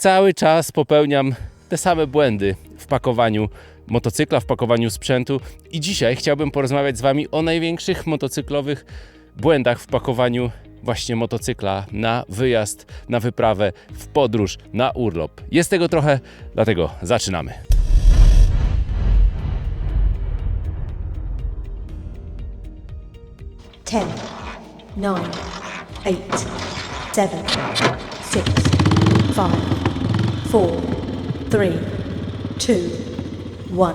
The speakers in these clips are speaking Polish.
cały czas popełniam te same błędy w pakowaniu motocykla, w pakowaniu sprzętu i dzisiaj chciałbym porozmawiać z Wami o największych motocyklowych błędach w pakowaniu właśnie motocykla na wyjazd, na wyprawę, w podróż, na urlop. Jest tego trochę, dlatego zaczynamy. Ten, nine, eight, seven, six, five, four, three, two, one.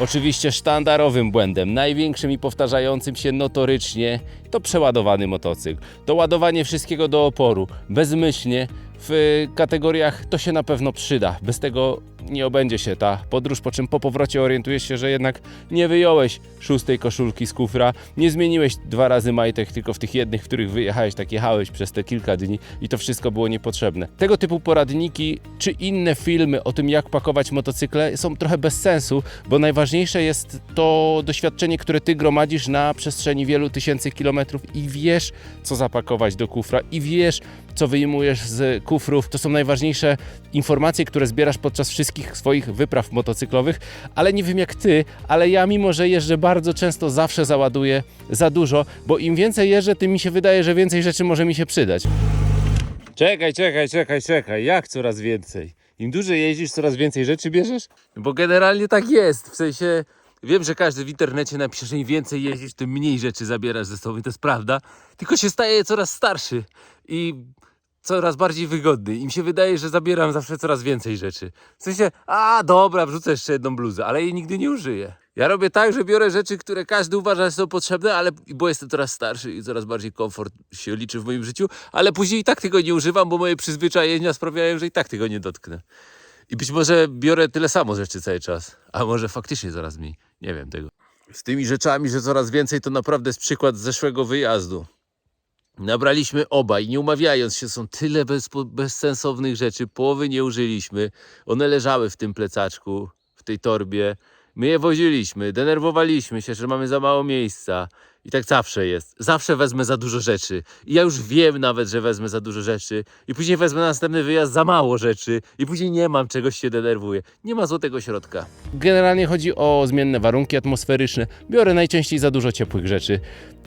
Oczywiście sztandarowym błędem, największym i powtarzającym się notorycznie, to przeładowany motocykl. To ładowanie wszystkiego do oporu, bezmyślnie, w kategoriach to się na pewno przyda. Bez tego nie obędzie się ta podróż, po czym po powrocie orientujesz się, że jednak nie wyjąłeś szóstej koszulki z kufra, nie zmieniłeś dwa razy majtek, tylko w tych jednych, w których wyjechałeś, tak jechałeś przez te kilka dni i to wszystko było niepotrzebne. Tego typu poradniki czy inne filmy o tym, jak pakować motocykle są trochę bez sensu, bo najważniejsze jest to doświadczenie, które ty gromadzisz na przestrzeni wielu tysięcy kilometrów i wiesz, co zapakować do kufra i wiesz, co wyjmujesz z kufrów. To są najważniejsze informacje, które zbierasz podczas wszystkich swoich wypraw motocyklowych, ale nie wiem jak ty, ale ja mimo, że jeżdżę bardzo często, zawsze załaduję za dużo, bo im więcej jeżdżę, tym mi się wydaje, że więcej rzeczy może mi się przydać. Czekaj, czekaj, czekaj, czekaj, jak coraz więcej? Im dłużej jeździsz, coraz więcej rzeczy bierzesz? Bo generalnie tak jest, w sensie... Wiem, że każdy w internecie napisze, że im więcej jeździsz, tym mniej rzeczy zabierasz ze sobą i to jest prawda. Tylko się staje coraz starszy i coraz bardziej wygodny. Im się wydaje, że zabieram zawsze coraz więcej rzeczy. W sensie, a dobra, wrzucę jeszcze jedną bluzę, ale jej nigdy nie użyję. Ja robię tak, że biorę rzeczy, które każdy uważa, że są potrzebne, ale bo jestem coraz starszy i coraz bardziej komfort się liczy w moim życiu, ale później i tak tego nie używam, bo moje przyzwyczajenia sprawiają, że i tak tego nie dotknę. I być może biorę tyle samo rzeczy cały czas, a może faktycznie coraz mniej. Nie wiem tego. Z tymi rzeczami, że coraz więcej, to naprawdę jest przykład z zeszłego wyjazdu. Nabraliśmy obaj, nie umawiając się, są tyle bez, bezsensownych rzeczy, połowy nie użyliśmy. One leżały w tym plecaczku, w tej torbie. My je woziliśmy, denerwowaliśmy się, że mamy za mało miejsca. I tak zawsze jest. Zawsze wezmę za dużo rzeczy. I ja już wiem nawet, że wezmę za dużo rzeczy. I później wezmę na następny wyjazd za mało rzeczy. I później nie mam czegoś się denerwuję. Nie ma złotego środka. Generalnie chodzi o zmienne warunki atmosferyczne. Biorę najczęściej za dużo ciepłych rzeczy.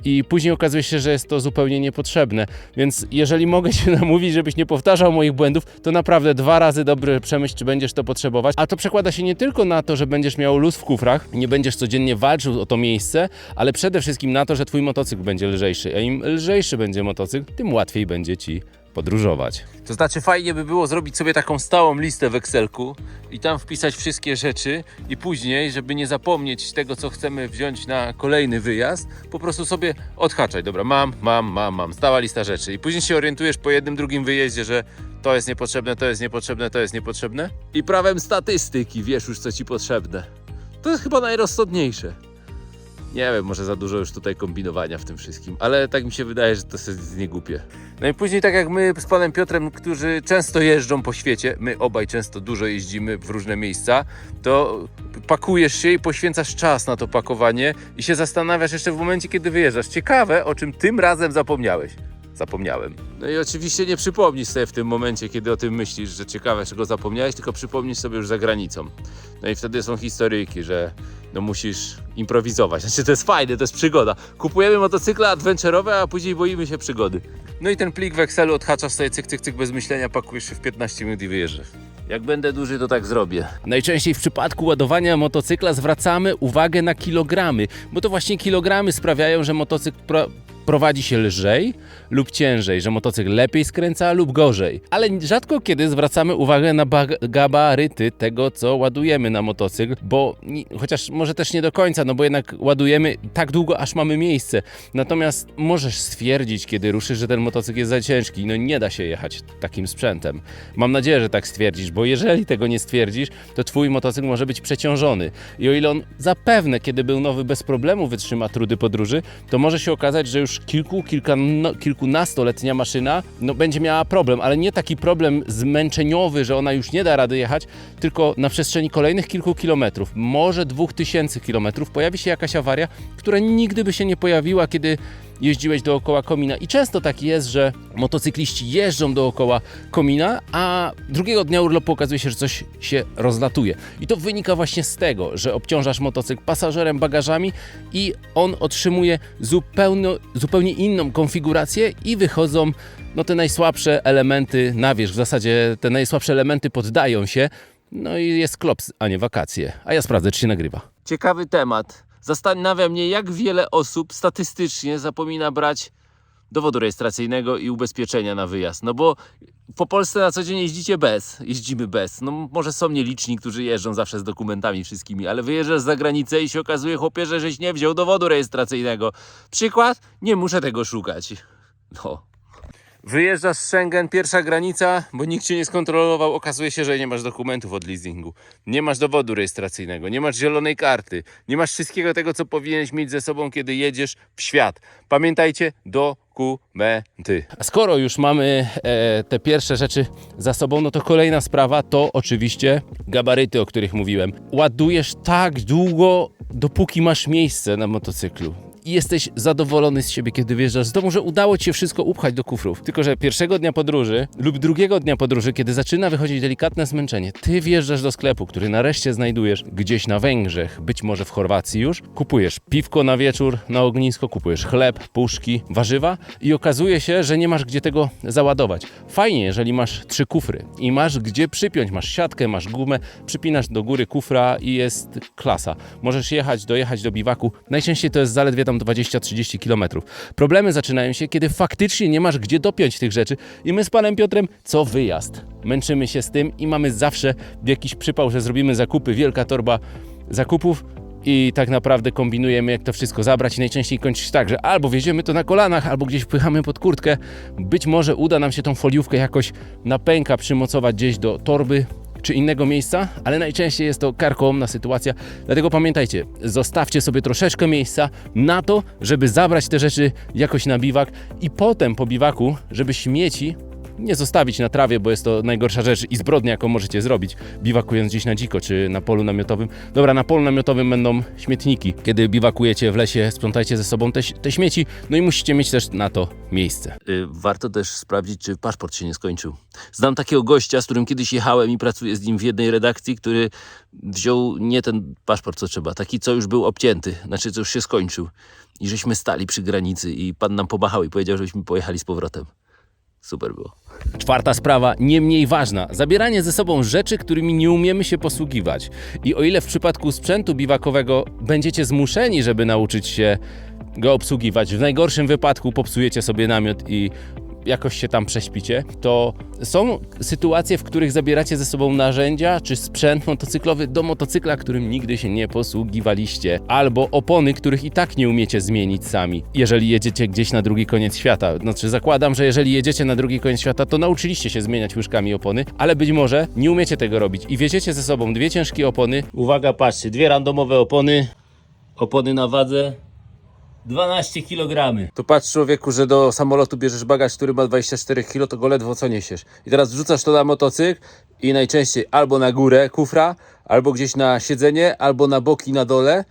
I później okazuje się, że jest to zupełnie niepotrzebne. Więc jeżeli mogę Cię namówić, żebyś nie powtarzał moich błędów, to naprawdę dwa razy dobrze przemyśl, czy będziesz to potrzebować. A to przekłada się nie tylko na to, że będziesz miał luz w kufrach, nie będziesz codziennie walczył o to miejsce, ale przede wszystkim na to, że Twój motocykl będzie lżejszy. A im lżejszy będzie motocykl, tym łatwiej będzie Ci podróżować. To znaczy fajnie by było zrobić sobie taką stałą listę w Excelku i tam wpisać wszystkie rzeczy i później, żeby nie zapomnieć tego, co chcemy wziąć na kolejny wyjazd, po prostu sobie odhaczać. Dobra, mam, mam, mam, mam. Stała lista rzeczy. I później się orientujesz po jednym, drugim wyjeździe, że to jest niepotrzebne, to jest niepotrzebne, to jest niepotrzebne. I prawem statystyki wiesz już, co ci potrzebne. To jest chyba najrozsądniejsze. Nie wiem, może za dużo już tutaj kombinowania w tym wszystkim, ale tak mi się wydaje, że to jest niegłupie. No i później tak jak my z panem Piotrem, którzy często jeżdżą po świecie, my obaj często dużo jeździmy w różne miejsca, to pakujesz się i poświęcasz czas na to pakowanie i się zastanawiasz jeszcze w momencie, kiedy wyjeżdżasz. Ciekawe, o czym tym razem zapomniałeś. Zapomniałem. No i oczywiście nie przypomnisz sobie w tym momencie, kiedy o tym myślisz, że ciekawe, czego zapomniałeś, tylko przypomnisz sobie już za granicą. No i wtedy są historyjki, że no musisz improwizować. Znaczy to jest fajne, to jest przygoda. Kupujemy motocykle adventurowe, a później boimy się przygody. No i ten plik w Excelu odhaczasz sobie cyk, cyk, cyk bez myślenia, pakujesz się w 15 minut i wyjeżdżasz. Jak będę duży, to tak zrobię. Najczęściej w przypadku ładowania motocykla zwracamy uwagę na kilogramy, bo to właśnie kilogramy sprawiają, że motocykl prowadzi się lżej lub ciężej, że motocykl lepiej skręca lub gorzej. Ale rzadko kiedy zwracamy uwagę na gabaryty tego, co ładujemy na motocykl, bo chociaż może też nie do końca, no bo jednak ładujemy tak długo, aż mamy miejsce. Natomiast możesz stwierdzić, kiedy ruszysz, że ten motocykl jest za ciężki. No nie da się jechać takim sprzętem. Mam nadzieję, że tak stwierdzisz, bo jeżeli tego nie stwierdzisz, to twój motocykl może być przeciążony. I o ile on zapewne, kiedy był nowy, bez problemu wytrzyma trudy podróży, to może się okazać, że już już kilku, kilka, no, kilkunastoletnia maszyna no, będzie miała problem, ale nie taki problem zmęczeniowy, że ona już nie da rady jechać, tylko na przestrzeni kolejnych kilku kilometrów, może dwóch tysięcy kilometrów, pojawi się jakaś awaria, która nigdy by się nie pojawiła, kiedy jeździłeś dookoła komina. I często tak jest, że motocykliści jeżdżą dookoła komina, a drugiego dnia urlopu okazuje się, że coś się rozlatuje. I to wynika właśnie z tego, że obciążasz motocykl pasażerem, bagażami i on otrzymuje zupełnie, zupełnie inną konfigurację i wychodzą no, te najsłabsze elementy na wierzch. W zasadzie te najsłabsze elementy poddają się, no i jest klops, a nie wakacje. A ja sprawdzę, czy się nagrywa. Ciekawy temat. Zastanawia mnie, jak wiele osób statystycznie zapomina brać dowodu rejestracyjnego i ubezpieczenia na wyjazd. No bo po Polsce na co dzień jeździcie bez, jeździmy bez. No może są nieliczni, którzy jeżdżą zawsze z dokumentami wszystkimi, ale wyjeżdżasz za granicę i się okazuje, chłopie, że żeś nie wziął dowodu rejestracyjnego. Przykład? Nie muszę tego szukać. No. Wyjeżdżasz z Schengen, pierwsza granica, bo nikt cię nie skontrolował. Okazuje się, że nie masz dokumentów od leasingu, nie masz dowodu rejestracyjnego, nie masz zielonej karty, nie masz wszystkiego tego, co powinieneś mieć ze sobą, kiedy jedziesz w świat. Pamiętajcie, dokumenty. A skoro już mamy e, te pierwsze rzeczy za sobą, no to kolejna sprawa to oczywiście gabaryty, o których mówiłem. Ładujesz tak długo, dopóki masz miejsce na motocyklu i jesteś zadowolony z siebie, kiedy wjeżdżasz z domu, że udało ci się wszystko upchać do kufrów. Tylko, że pierwszego dnia podróży lub drugiego dnia podróży, kiedy zaczyna wychodzić delikatne zmęczenie, ty wjeżdżasz do sklepu, który nareszcie znajdujesz gdzieś na Węgrzech, być może w Chorwacji już, kupujesz piwko na wieczór na ognisko, kupujesz chleb, puszki, warzywa i okazuje się, że nie masz gdzie tego załadować. Fajnie, jeżeli masz trzy kufry i masz gdzie przypiąć, masz siatkę, masz gumę, przypinasz do góry kufra i jest klasa. Możesz jechać, dojechać do biwaku. Najczęściej to jest zaledwie tam 20-30 km. Problemy zaczynają się, kiedy faktycznie nie masz gdzie dopiąć tych rzeczy i my z panem Piotrem co wyjazd. Męczymy się z tym i mamy zawsze jakiś przypał, że zrobimy zakupy, wielka torba zakupów i tak naprawdę kombinujemy, jak to wszystko zabrać i najczęściej kończy się tak, że albo wieziemy to na kolanach, albo gdzieś wpychamy pod kurtkę. Być może uda nam się tą foliówkę jakoś na pęka przymocować gdzieś do torby czy innego miejsca, ale najczęściej jest to karkołomna sytuacja. Dlatego pamiętajcie, zostawcie sobie troszeczkę miejsca na to, żeby zabrać te rzeczy jakoś na biwak i potem po biwaku, żeby śmieci nie zostawić na trawie, bo jest to najgorsza rzecz i zbrodnia, jaką możecie zrobić, biwakując gdzieś na dziko czy na polu namiotowym. Dobra, na polu namiotowym będą śmietniki. Kiedy biwakujecie w lesie, sprzątajcie ze sobą te, te śmieci, no i musicie mieć też na to miejsce. warto też sprawdzić, czy paszport się nie skończył. Znam takiego gościa, z którym kiedyś jechałem i pracuję z nim w jednej redakcji, który wziął nie ten paszport, co trzeba, taki, co już był obcięty, znaczy, co już się skończył. I żeśmy stali przy granicy i pan nam pomachał i powiedział, żebyśmy pojechali z powrotem. Super było. Czwarta sprawa, nie mniej ważna. Zabieranie ze sobą rzeczy, którymi nie umiemy się posługiwać. I o ile w przypadku sprzętu biwakowego będziecie zmuszeni, żeby nauczyć się go obsługiwać, w najgorszym wypadku popsujecie sobie namiot i jakoś się tam prześpicie, to są sytuacje, w których zabieracie ze sobą narzędzia czy sprzęt motocyklowy do motocykla, którym nigdy się nie posługiwaliście, albo opony, których i tak nie umiecie zmienić sami, jeżeli jedziecie gdzieś na drugi koniec świata. Znaczy, zakładam, że jeżeli jedziecie na drugi koniec świata, to nauczyliście się zmieniać łyżkami opony, ale być może nie umiecie tego robić i wieziecie ze sobą dwie ciężkie opony. Uwaga, patrzcie, dwie randomowe opony, opony na wadze, 12 kg. To patrz człowieku, że do samolotu bierzesz bagaż, który ma 24 kg, to go ledwo co niesiesz. I teraz wrzucasz to na motocykl i najczęściej albo na górę kufra, albo gdzieś na siedzenie, albo na boki na dole.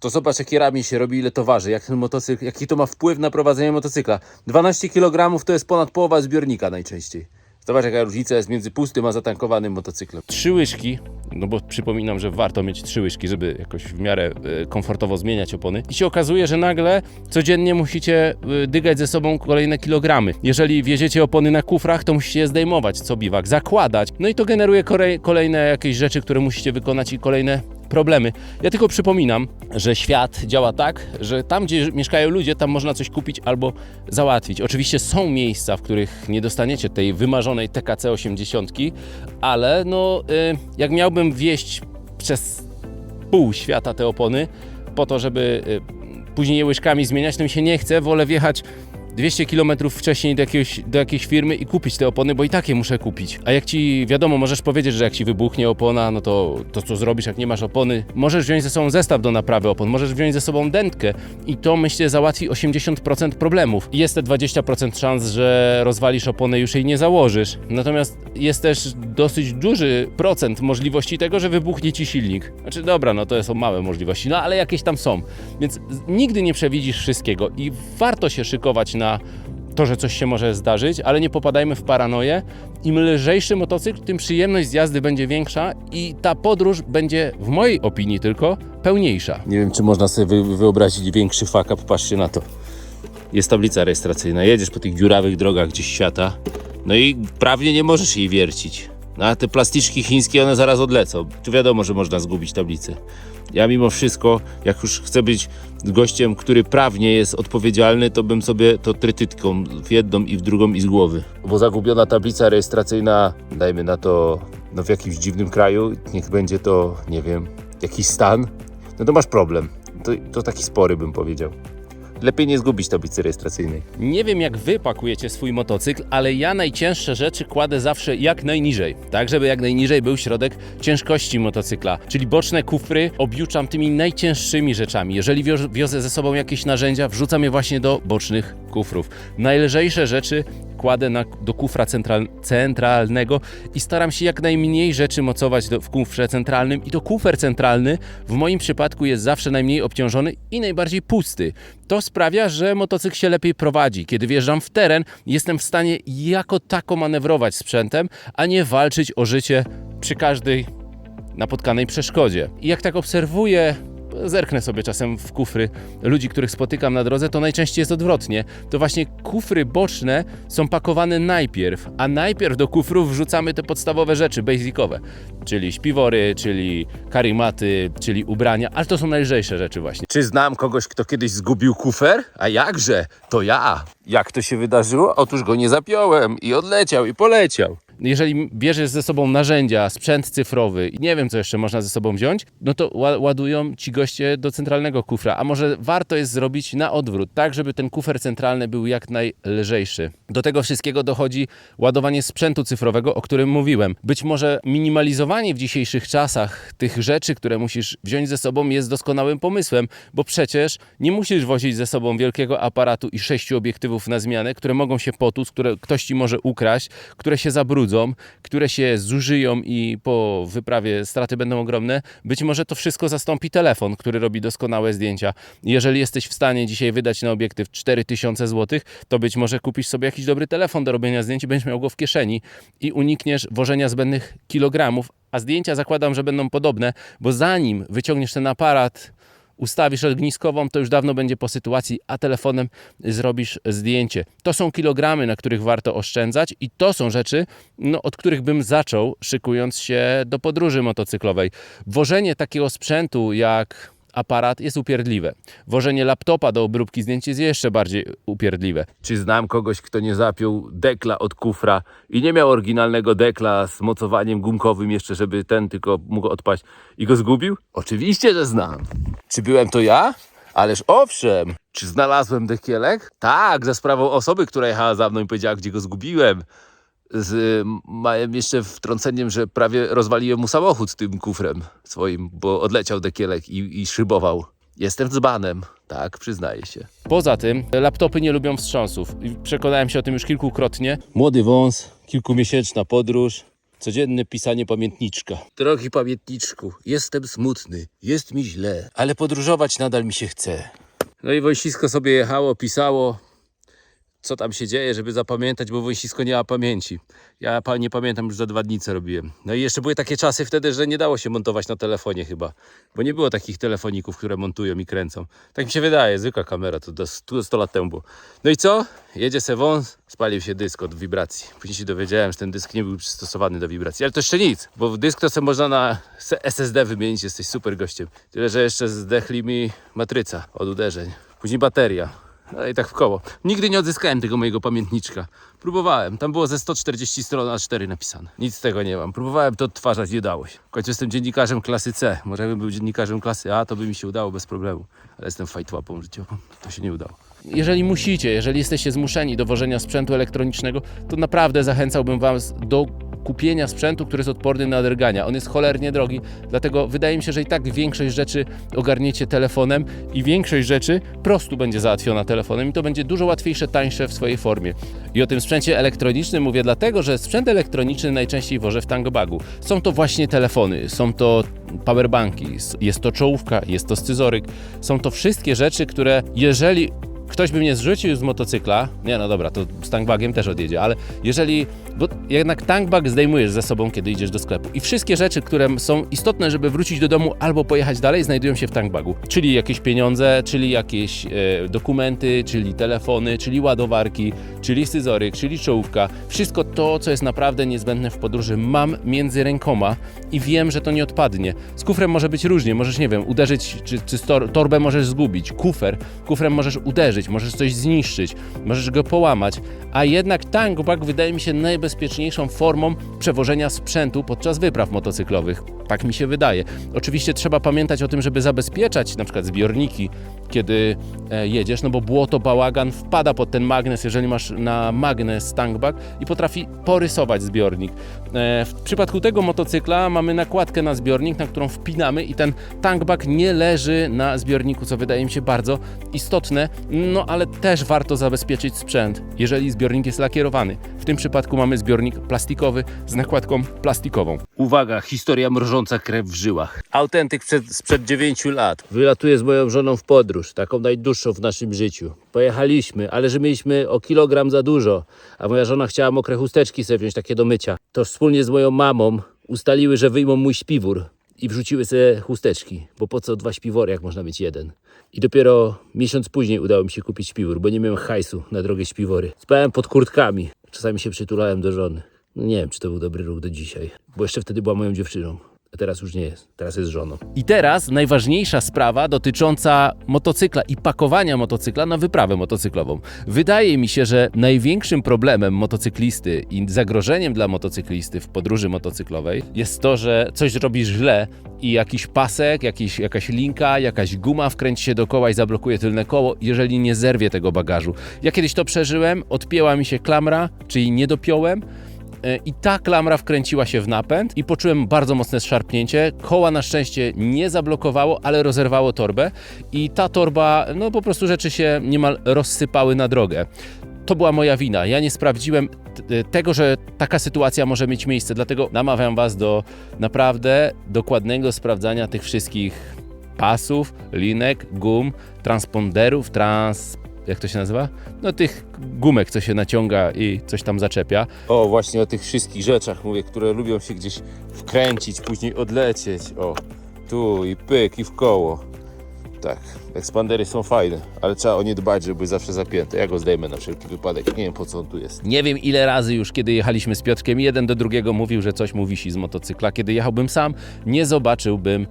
To zobacz jakie ramię się robi, ile to waży, jak ten motocykl, jaki to ma wpływ na prowadzenie motocykla. 12 kg to jest ponad połowa zbiornika najczęściej. Zobacz jaka różnica jest między pustym a zatankowanym motocyklem. Trzy łyżki, no bo przypominam, że warto mieć trzy łyżki, żeby jakoś w miarę e, komfortowo zmieniać opony. I się okazuje, że nagle codziennie musicie e, dygać ze sobą kolejne kilogramy. Jeżeli wieziecie opony na kufrach, to musicie je zdejmować co biwak, zakładać. No i to generuje kolej- kolejne jakieś rzeczy, które musicie wykonać i kolejne problemy. Ja tylko przypominam, że świat działa tak, że tam, gdzie mieszkają ludzie, tam można coś kupić albo załatwić. Oczywiście są miejsca, w których nie dostaniecie tej wymarzonej TKC 80, ale no, y, jak miałbym wieść przez pół świata te opony, po to, żeby y, później je łyżkami zmieniać, to mi się nie chce, wolę wjechać 200 km wcześniej do, jakiegoś, do jakiejś firmy i kupić te opony, bo i takie muszę kupić. A jak ci, wiadomo, możesz powiedzieć, że jak ci wybuchnie opona, no to, to co zrobisz, jak nie masz opony? Możesz wziąć ze sobą zestaw do naprawy opon, możesz wziąć ze sobą dętkę i to myślę załatwi 80% problemów. Jest te 20% szans, że rozwalisz oponę i już jej nie założysz. Natomiast jest też dosyć duży procent możliwości tego, że wybuchnie ci silnik. Znaczy dobra, no to są małe możliwości, no ale jakieś tam są. Więc nigdy nie przewidzisz wszystkiego i warto się szykować na to, że coś się może zdarzyć, ale nie popadajmy w paranoję. Im lżejszy motocykl, tym przyjemność z jazdy będzie większa i ta podróż będzie, w mojej opinii tylko, pełniejsza. Nie wiem, czy można sobie wy- wyobrazić większy fuck up, patrzcie na to. Jest tablica rejestracyjna, jedziesz po tych dziurawych drogach gdzieś świata, no i prawnie nie możesz jej wiercić. No a te plasticzki chińskie, one zaraz odlecą. Tu wiadomo, że można zgubić tablicę. Ja mimo wszystko, jak już chcę być gościem, który prawnie jest odpowiedzialny, to bym sobie to trytytką w jedną i w drugą i z głowy. Bo zagubiona tablica rejestracyjna, dajmy na to, no w jakimś dziwnym kraju, niech będzie to, nie wiem, jakiś stan, no to masz problem. To, to taki spory bym powiedział. Lepiej nie zgubić tablicy rejestracyjnej. Nie wiem, jak wy pakujecie swój motocykl, ale ja najcięższe rzeczy kładę zawsze jak najniżej, tak żeby jak najniżej był środek ciężkości motocykla, czyli boczne kufry objuczam tymi najcięższymi rzeczami. Jeżeli wio- wiozę ze sobą jakieś narzędzia, wrzucam je właśnie do bocznych kufrów. Najlżejsze rzeczy kładę na, do kufra central, centralnego i staram się jak najmniej rzeczy mocować do, w kufrze centralnym i to kufer centralny w moim przypadku jest zawsze najmniej obciążony i najbardziej pusty. To sprawia, że motocykl się lepiej prowadzi. Kiedy wjeżdżam w teren, jestem w stanie jako tako manewrować sprzętem, a nie walczyć o życie przy każdej napotkanej przeszkodzie. I jak tak obserwuję, zerknę sobie czasem w kufry ludzi, których spotykam na drodze, to najczęściej jest odwrotnie. To właśnie kufry boczne są pakowane najpierw, a najpierw do kufrów wrzucamy te podstawowe rzeczy, basicowe, czyli śpiwory, czyli karimaty, czyli ubrania, ale to są najlżejsze rzeczy właśnie. Czy znam kogoś, kto kiedyś zgubił kufer? A jakże? To ja. Jak to się wydarzyło? Otóż go nie zapiąłem i odleciał i poleciał. Jeżeli bierzesz ze sobą narzędzia, sprzęt cyfrowy i nie wiem, co jeszcze można ze sobą wziąć, no to ła- ładują ci goście do centralnego kufra. A może warto jest zrobić na odwrót, tak żeby ten kufer centralny był jak najlżejszy. Do tego wszystkiego dochodzi ładowanie sprzętu cyfrowego, o którym mówiłem. Być może minimalizowanie w dzisiejszych czasach tych rzeczy, które musisz wziąć ze sobą, jest doskonałym pomysłem, bo przecież nie musisz wozić ze sobą wielkiego aparatu i sześciu obiektywów na zmianę, które mogą się potłuc, które ktoś ci może ukraść, które się które się zużyją i po wyprawie straty będą ogromne. Być może to wszystko zastąpi telefon, który robi doskonałe zdjęcia. Jeżeli jesteś w stanie dzisiaj wydać na obiektyw 4000 zł, to być może kupisz sobie jakiś dobry telefon do robienia zdjęć będziesz miał go w kieszeni i unikniesz wożenia zbędnych kilogramów, a zdjęcia zakładam, że będą podobne, bo zanim wyciągniesz ten aparat, ustawisz ogniskową, to już dawno będzie po sytuacji, a telefonem zrobisz zdjęcie. To są kilogramy, na których warto oszczędzać i to są rzeczy, no, od których bym zaczął, szykując się do podróży motocyklowej. Wożenie takiego sprzętu jak aparat jest upierdliwe. Wożenie laptopa do obróbki zdjęć jest jeszcze bardziej upierdliwe. Czy znam kogoś, kto nie zapiął dekla od kufra i nie miał oryginalnego dekla z mocowaniem gumkowym jeszcze, żeby ten tylko mógł odpaść i go zgubił? Oczywiście, że znam. Czy byłem to ja? Ależ owszem. Czy znalazłem dekielek? Tak, za sprawą osoby, która jechała za mną i powiedziała, gdzie go zgubiłem. Z małym jeszcze wtrąceniem, że prawie rozwaliłem mu samochód tym kufrem swoim, bo odleciał dekielek i, i szybował. Jestem dzbanem, tak, przyznaję się. Poza tym, laptopy nie lubią wstrząsów. I Przekonałem się o tym już kilkukrotnie. Młody wąs, kilkumiesięczna podróż, codzienne pisanie pamiętniczka. Drogi pamiętniczku, jestem smutny, jest mi źle, ale podróżować nadal mi się chce. No i wojsisko sobie jechało, pisało, co tam się dzieje, żeby zapamiętać, bo wojsisko nie ma pamięci. Ja nie pamiętam już za dwa dni, co robiłem. No i jeszcze były takie czasy wtedy, że nie dało się montować na telefonie chyba, bo nie było takich telefoników, które montują i kręcą. Tak mi się wydaje, zwykła kamera, to do 100, 100 lat temu było. No i co? Jedzie se wąs, spalił się dysk od wibracji. Później się dowiedziałem, że ten dysk nie był przystosowany do wibracji, ale to jeszcze nic, bo dysk to sobie można na SSD wymienić, jesteś super gościem. Tyle, że jeszcze zdechli mi matryca od uderzeń. Później bateria. I tak w koło. Nigdy nie odzyskałem tego mojego pamiętniczka. Próbowałem. Tam było ze 140 stron a 4 napisane. Nic z tego nie mam. Próbowałem to odtwarzać, nie dało się. W końcu jestem dziennikarzem klasy C. Może bym był dziennikarzem klasy A, to by mi się udało bez problemu. Ale jestem fajtłapą życiową. To się nie udało. jeżeli musicie, jeżeli jesteście zmuszeni do wożenia sprzętu elektronicznego, to naprawdę zachęcałbym Was do kupienia sprzętu, który jest odporny na drgania. On jest cholernie drogi, dlatego wydaje mi się, że i tak większość rzeczy ogarniecie telefonem i większość rzeczy prostu będzie załatwiona telefonem i to będzie dużo łatwiejsze, tańsze w swojej formie. I o tym sprzęcie elektronicznym mówię dlatego, że sprzęt elektroniczny najczęściej wożę w tangobagu. Są to właśnie telefony, są to powerbanki, jest to czołówka, jest to scyzoryk. Są to wszystkie rzeczy, które jeżeli ktoś by mnie zrzucił z motocykla, nie no dobra, to z tankbagiem też odjedzie, ale jeżeli, bo jednak tankbag zdejmujesz ze sobą, kiedy idziesz do sklepu i wszystkie rzeczy, które są istotne, żeby wrócić do domu albo pojechać dalej, znajdują się w tankbagu, czyli jakieś pieniądze, czyli jakieś e, dokumenty, czyli telefony, czyli ładowarki, czyli scyzoryk, czyli czołówka, wszystko to, co jest naprawdę niezbędne w podróży mam między rękoma i wiem, że to nie odpadnie. Z kufrem może być różnie, możesz, nie wiem, uderzyć, czy, czy tor, torbę możesz zgubić, kufer, kufrem możesz uderzyć, możesz coś zniszczyć, możesz go połamać, a jednak tankbag wydaje mi się najbezpieczniejszą formą przewożenia sprzętu podczas wypraw motocyklowych. Tak mi się wydaje. Oczywiście trzeba pamiętać o tym, żeby zabezpieczać na przykład zbiorniki, kiedy e, jedziesz, no bo błoto, bałagan wpada pod ten magnes, jeżeli masz na magnes tankbag i potrafi porysować zbiornik. E, w przypadku tego motocykla mamy nakładkę na zbiornik, na którą wpinamy i ten tankbag nie leży na zbiorniku, co wydaje mi się bardzo istotne, no ale też warto zabezpieczyć sprzęt, jeżeli zbiornik jest lakierowany. W tym przypadku mamy zbiornik plastikowy z nakładką plastikową. Uwaga, historia mrożąca krew w żyłach. Autentyk przed, sprzed 9 lat. Wylatuję z moją żoną w podróż, taką najdłuższą w naszym życiu. Pojechaliśmy, ale że mieliśmy o kilogram za dużo, a moja żona chciała mokre chusteczki sobie wziąć, takie do mycia. To wspólnie z moją mamą ustaliły, że wyjmą mój śpiwór i wrzuciły sobie chusteczki, bo po co dwa śpiwory, jak można mieć jeden. I dopiero miesiąc później udało mi się kupić śpiwór, bo nie miałem hajsu na drogie śpiwory. Spałem pod kurtkami, czasami się przytulałem do żony. No nie wiem, czy to był dobry ruch do dzisiaj, bo jeszcze wtedy była moją dziewczyną. Teraz już nie jest, teraz jest żoną. I teraz najważniejsza sprawa dotycząca motocykla i pakowania motocykla na wyprawę motocyklową. Wydaje mi się, że największym problemem motocyklisty i zagrożeniem dla motocyklisty w podróży motocyklowej jest to, że coś robisz źle i jakiś pasek, jakiś, jakaś linka, jakaś guma wkręci się do koła i zablokuje tylne koło, jeżeli nie zerwie tego bagażu. Ja kiedyś to przeżyłem, odpięła mi się klamra, czyli nie dopiąłem. E, i ta klamra wkręciła się w napęd i poczułem bardzo mocne szarpnięcie. Koła na szczęście nie zablokowało, ale rozerwało torbę i ta torba, no po prostu rzeczy się niemal rozsypały na drogę. To była moja wina. Ja nie sprawdziłem t- tego, że taka sytuacja może mieć miejsce, dlatego namawiam Was do naprawdę dokładnego sprawdzania tych wszystkich pasów, linek, gum, transponderów, trans jak to się nazywa? No tych gumek, co się naciąga i coś tam zaczepia. O, właśnie o tych wszystkich rzeczach mówię, które lubią się gdzieś wkręcić, później odlecieć. O, tu i pyk i w koło. Tak, ekspandery są fajne, ale trzeba o nie dbać, żeby były zawsze zapięte. Ja go zdejmę na wszelki wypadek. Nie wiem po co on tu jest. Nie wiem ile razy już, kiedy jechaliśmy z Piotrkiem, jeden do drugiego mówił, że coś mu wisi z motocykla. Kiedy jechałbym sam, nie zobaczyłbym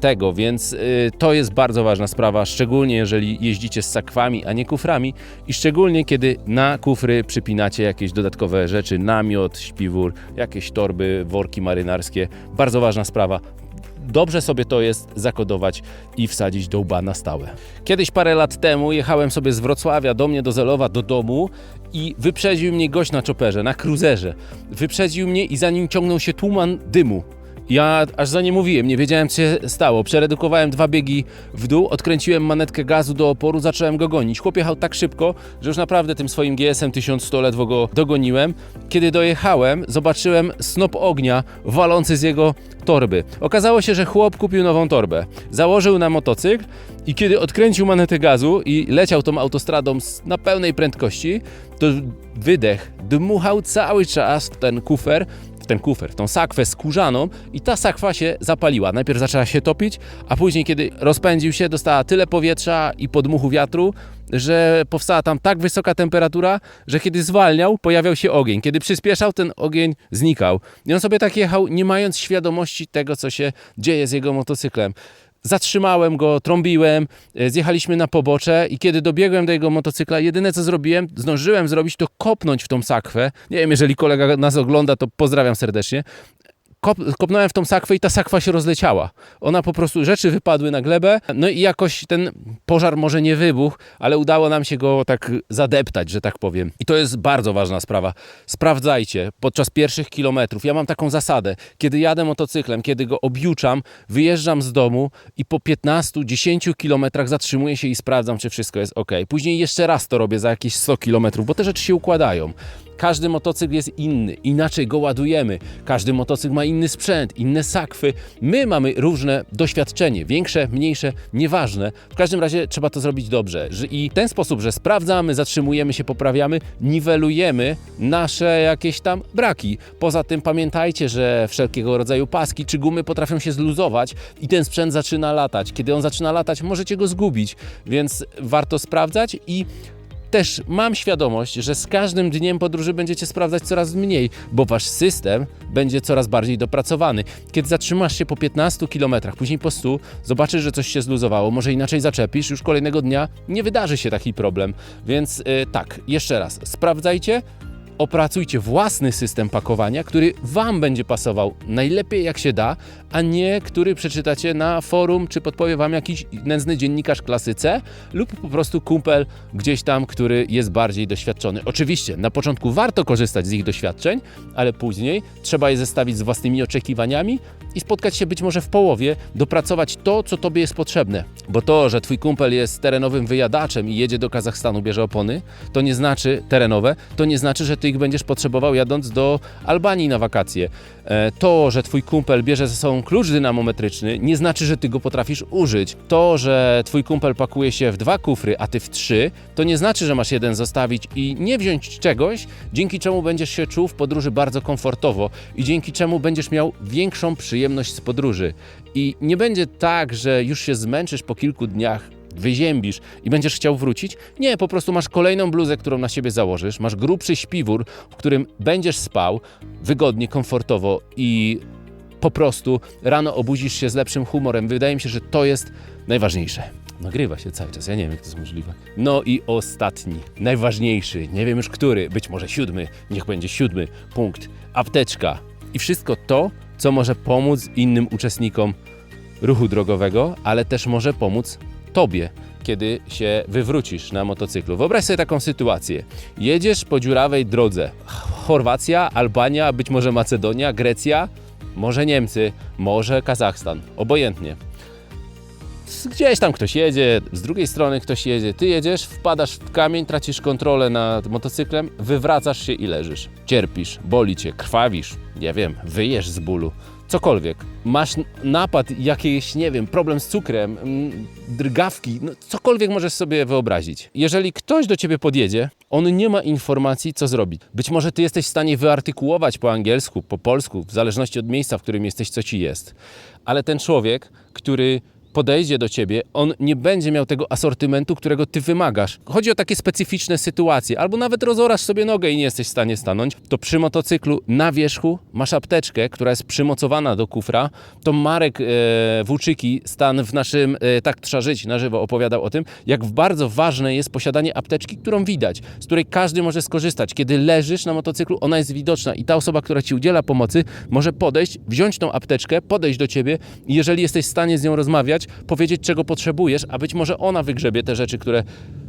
tego, więc y, to jest bardzo ważna sprawa, szczególnie jeżeli jeździcie z sakwami, a nie kuframi i szczególnie kiedy na kufry przypinacie jakieś dodatkowe rzeczy, namiot, śpiwór, jakieś torby, worki marynarskie. Bardzo ważna sprawa. Dobrze sobie to jest zakodować i wsadzić do łba na stałe. Kiedyś parę lat temu jechałem sobie z Wrocławia do mnie do Zelowa do domu i wyprzedził mnie gość na czoperze, na cruzerze. Wyprzedził mnie i za nim ciągnął się tłuman dymu. Ja aż za nie mówiłem, nie wiedziałem co się stało. Przeredukowałem dwa biegi w dół, odkręciłem manetkę gazu do oporu, zacząłem go gonić. Chłop jechał tak szybko, że już naprawdę tym swoim GS-em 1100 ledwo go dogoniłem. Kiedy dojechałem, zobaczyłem snop ognia walący z jego torby. Okazało się, że chłop kupił nową torbę. Założył na motocykl i kiedy odkręcił manetę gazu i leciał tą autostradą na pełnej prędkości, to wydech, dmuchał cały czas ten kufer, ten kufer, tą sakwę skórzaną i ta sakwa się zapaliła. Najpierw zaczęła się topić, a później, kiedy rozpędził się, dostała tyle powietrza i podmuchu wiatru, że powstała tam tak wysoka temperatura, że kiedy zwalniał, pojawiał się ogień. Kiedy przyspieszał, ten ogień znikał. I on sobie tak jechał, nie mając świadomości tego, co się dzieje z jego motocyklem. Zatrzymałem go, trąbiłem, e, zjechaliśmy na pobocze i kiedy dobiegłem do jego motocykla, jedyne co zrobiłem, zdążyłem zrobić to kopnąć w tą sakwę. Nie wiem, jeżeli kolega nas ogląda, to pozdrawiam serdecznie. Kop, kopnąłem w tą sakwę i ta sakwa się rozleciała. Ona po prostu, rzeczy wypadły na glebę, no i jakoś ten pożar może nie wybuchł, ale udało nam się go tak zadeptać, że tak powiem. I to jest bardzo ważna sprawa. Sprawdzajcie podczas pierwszych kilometrów. Ja mam taką zasadę, kiedy jadę motocyklem, kiedy go objuczam, wyjeżdżam z domu i po 15-10 kilometrach zatrzymuję się i sprawdzam, czy wszystko jest ok. Później jeszcze raz to robię za jakieś 100 kilometrów, bo te rzeczy się układają. Każdy motocykl jest inny, inaczej go ładujemy. Każdy motocykl ma inny sprzęt, inne sakwy. My mamy różne doświadczenie, większe, mniejsze, nieważne. W każdym razie trzeba to zrobić dobrze. I ten sposób, że sprawdzamy, zatrzymujemy się, poprawiamy, niwelujemy nasze jakieś tam braki. Poza tym pamiętajcie, że wszelkiego rodzaju paski czy gumy potrafią się zluzować i ten sprzęt zaczyna latać. Kiedy on zaczyna latać, możecie go zgubić, więc warto sprawdzać i też mam świadomość, że z każdym dniem podróży będziecie sprawdzać coraz mniej, bo wasz system będzie coraz bardziej dopracowany. Kiedy zatrzymasz się po 15 km, później po 100, zobaczysz, że coś się zluzowało, może inaczej zaczepisz, już kolejnego dnia nie wydarzy się taki problem. Więc y, tak, jeszcze raz, sprawdzajcie, opracujcie własny system pakowania, który Wam będzie pasował najlepiej jak się da, a nie który przeczytacie na forum, czy podpowie Wam jakiś nędzny dziennikarz klasy C lub po prostu kumpel gdzieś tam, który jest bardziej doświadczony. Oczywiście, na początku warto korzystać z ich doświadczeń, ale później trzeba je zestawić z własnymi oczekiwaniami i spotkać się być może w połowie, dopracować to, co Tobie jest potrzebne. Bo to, że Twój kumpel jest terenowym wyjadaczem i jedzie do Kazachstanu, bierze opony, to nie znaczy terenowe, to nie znaczy, że Ty ich będziesz potrzebował jadąc do Albanii na wakacje. E, To, że Twój kumpel bierze ze sobą klucz dynamometryczny, nie znaczy, że Ty go potrafisz użyć. To, że Twój kumpel pakuje się w dwa kufry, a Ty w trzy, to nie znaczy, że masz jeden zostawić i nie wziąć czegoś, dzięki czemu będziesz się czuł w podróży bardzo komfortowo i dzięki czemu będziesz miał większą przyjemność z podróży. I nie będzie tak, że już się zmęczysz po kilku dniach, wyziębisz i będziesz chciał wrócić. Nie, po prostu masz kolejną bluzę, którą na siebie założysz, masz grubszy śpiwór, w którym będziesz spał wygodnie, komfortowo i po prostu rano obudzisz się z lepszym humorem. Wydaje mi się, że to jest najważniejsze. Nagrywa się cały czas, ja nie wiem, jak to jest możliwe. No i ostatni, najważniejszy, nie wiem już który, być może siódmy, niech będzie siódmy punkt. Apteczka. I wszystko to, co może pomóc innym uczestnikom ruchu drogowego, ale też może pomóc Tobie, kiedy się wywrócisz na motocyklu. Wyobraź sobie taką sytuację. Jedziesz po dziurawej drodze. Chorwacja, Albania, być może Macedonia, Grecja, może Niemcy, może Kazachstan. Obojętnie. Gdzieś tam ktoś jedzie, z drugiej strony ktoś jedzie, ty jedziesz, wpadasz w kamień, tracisz kontrolę nad motocyklem, wywracasz się i leżysz. Cierpisz, boli cię, krwawisz, nie wiem, wyjesz z bólu, cokolwiek. Masz napad, jakiś, nie wiem, problem z cukrem, mm, drgawki, no, cokolwiek możesz sobie wyobrazić. Jeżeli ktoś do ciebie podjedzie, on nie ma informacji, co zrobić. Być może ty jesteś w stanie wyartykułować po angielsku, po polsku, w zależności od miejsca, w którym jesteś, co ci jest. Ale ten człowiek, który podejdzie do ciebie, on nie będzie miał tego asortymentu, którego ty wymagasz. Chodzi o takie specyficzne sytuacje, albo nawet rozorasz sobie nogę i nie jesteś w stanie stanąć, to przy motocyklu na wierzchu masz apteczkę, która jest przymocowana do kufra. To Marek e, Włóczyki, stan w naszym e, Tak Trzeba Żyć na żywo opowiadał o tym, jak bardzo ważne jest posiadanie apteczki, którą widać, z której każdy może skorzystać. Kiedy leżysz na motocyklu, ona jest widoczna i ta osoba, która ci udziela pomocy, może podejść, wziąć tą apteczkę, podejść do ciebie i jeżeli jesteś w stanie z nią rozmawiać, powiedzieć, czego potrzebujesz, a być może ona wygrzebie te rzeczy, które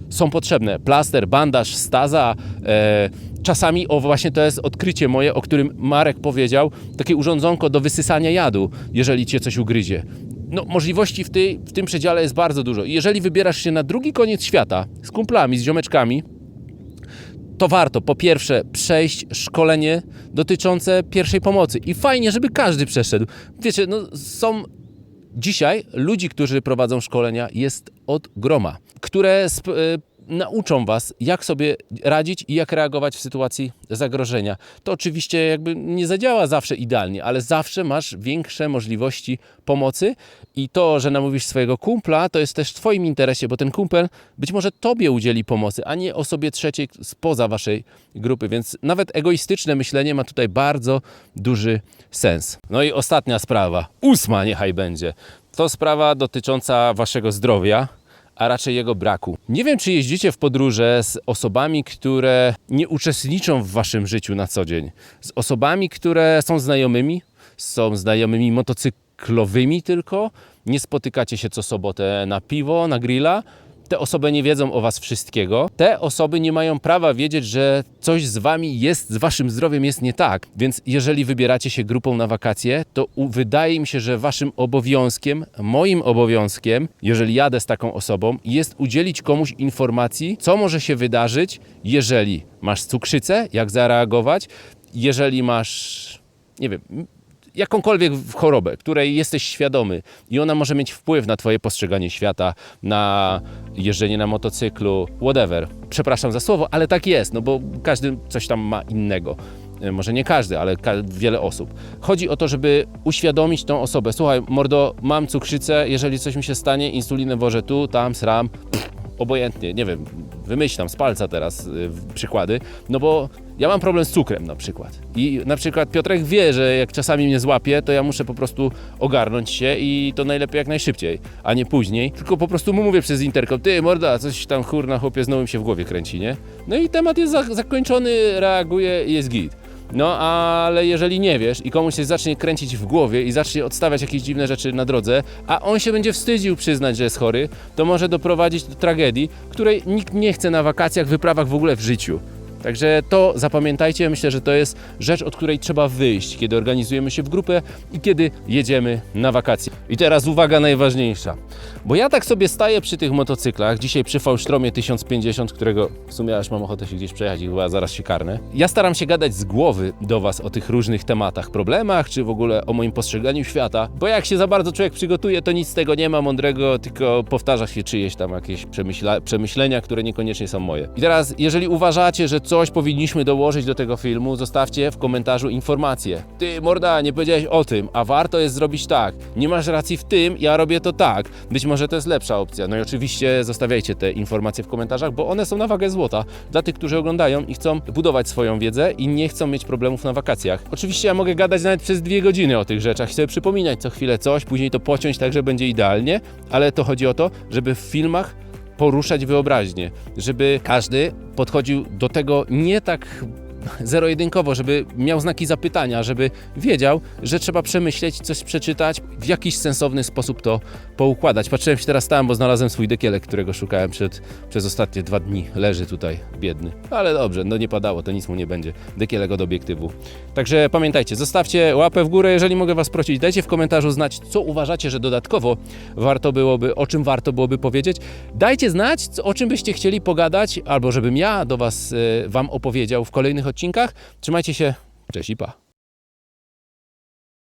są potrzebne. Plaster, bandaż, staza. E, czasami, o właśnie to jest odkrycie moje, o którym Marek powiedział, takie urządzonko do wysysania jadu, jeżeli cię coś ugryzie. No, możliwości w, w tym przedziale jest bardzo dużo. Jeżeli wybierasz się na drugi koniec świata z kumplami, z ziomeczkami, to warto po pierwsze przejść szkolenie dotyczące pierwszej pomocy. I fajnie, żeby każdy przeszedł. Wiecie, no są Dzisiaj ludzi, którzy prowadzą szkolenia, jest od groma, które sp- e, nauczą Was, jak sobie radzić i jak reagować w sytuacji zagrożenia. To oczywiście jakby nie zadziała zawsze idealnie, ale zawsze masz większe możliwości pomocy i to, że namówisz swojego kumpla, to jest też w Twoim interesie, bo ten kumpel być może Tobie udzieli pomocy, a nie osobie trzeciej spoza Waszej grupy, więc nawet egoistyczne myślenie ma tutaj bardzo duży sens. No i ostatnia sprawa, ósma niechaj będzie. To sprawa dotycząca Waszego zdrowia a raczej jego braku. Nie wiem, czy jeździcie w podróże z osobami, które nie uczestniczą w waszym życiu na co dzień, z osobami, które są znajomymi, są znajomymi motocyklowymi tylko, nie spotykacie się co sobotę na piwo, na grilla, te osoby nie wiedzą o was wszystkiego. Te osoby nie mają prawa wiedzieć, że coś z wami jest, z waszym zdrowiem jest nie tak. Więc jeżeli wybieracie się grupą na wakacje, to wydaje mi się, że waszym obowiązkiem, moim obowiązkiem, jeżeli jadę z taką osobą, jest udzielić komuś informacji, co może się wydarzyć, jeżeli masz cukrzycę, jak zareagować, jeżeli masz, nie wiem, jakąkolwiek chorobę, której jesteś świadomy i ona może mieć wpływ na twoje postrzeganie świata, na jeżdżenie na motocyklu, whatever. Przepraszam za słowo, ale tak jest, no bo każdy coś tam ma innego. E, Może nie każdy, ale wiele osób. Chodzi o to, żeby uświadomić tą osobę. Słuchaj, mordo, mam cukrzycę, jeżeli coś mi się stanie, insulinę wożę tu, tam, sram, pff, obojętnie, nie wiem, wymyślam z palca teraz y, przykłady, no bo ja mam problem z cukrem na przykład. I na przykład Piotrek wie, że jak czasami mnie złapie, to ja muszę po prostu ogarnąć się i to najlepiej jak najszybciej, a nie później. Tylko po prostu mu mówię przez interkom, ty morda, coś tam kurna chłopie znowu mi się w głowie kręci, nie? No i temat jest za- zakończony, reaguje i jest git. No, ale jeżeli nie wiesz i komuś się zacznie kręcić w głowie i zacznie odstawiać jakieś dziwne rzeczy na drodze, a on się będzie wstydził przyznać, że jest chory, to może doprowadzić do tragedii, której nikt nie chce na wakacjach, wyprawach w ogóle w życiu. Także to zapamiętajcie, myślę, że to jest rzecz, od której trzeba wyjść, kiedy organizujemy się w grupę i kiedy jedziemy na wakacje. I teraz uwaga najważniejsza, bo ja tak sobie staję przy tych motocyklach, dzisiaj przy Fałsztromie 1050, którego w sumie aż mam ochotę się gdzieś przejechać i chyba zaraz się karnę. Ja staram się gadać z głowy do Was o tych różnych tematach, problemach, czy w ogóle o moim postrzeganiu świata, bo jak się za bardzo człowiek przygotuje, to nic z tego nie ma mądrego, tylko powtarza się czyjeś tam jakieś przemyślenia, które niekoniecznie są moje. I teraz, jeżeli uważacie, że coś powinniśmy dołożyć do tego filmu, zostawcie w komentarzu informację. Ty, morda, nie powiedziałeś o tym, a warto jest zrobić tak. Nie masz racji w tym, ja robię to tak. Być może to jest lepsza opcja. No i oczywiście zostawiajcie te informacje w komentarzach, bo one są na wagę złota dla tych, którzy oglądają i chcą budować swoją wiedzę i nie chcą mieć problemów na wakacjach. Oczywiście ja mogę gadać nawet przez dwie godziny o tych rzeczach, chcę przypominać co chwilę coś, później to pociąć tak, że będzie idealnie, ale to chodzi o to, żeby w filmach poruszać wyobraźnię, żeby każdy podchodził do tego nie tak zero-jedynkowo, żeby miał znaki zapytania, żeby wiedział, że trzeba przemyśleć, coś przeczytać, w jakiś sensowny sposób to poukładać. Patrzyłem się teraz tam, bo znalazłem swój dekielek, którego szukałem przed, przez ostatnie dwa dni. Leży tutaj, biedny. Ale dobrze, no nie padało, to nic mu nie będzie. Dekielek od obiektywu. Także pamiętajcie, zostawcie łapę w górę, jeżeli mogę Was prosić. Dajcie w komentarzu znać, co uważacie, że dodatkowo warto byłoby, o czym warto byłoby powiedzieć. Dajcie znać, o czym byście chcieli pogadać, albo żebym ja do Was, e, Wam opowiedział w kolejnych odcinkach. Trzymajcie się, cześć i pa.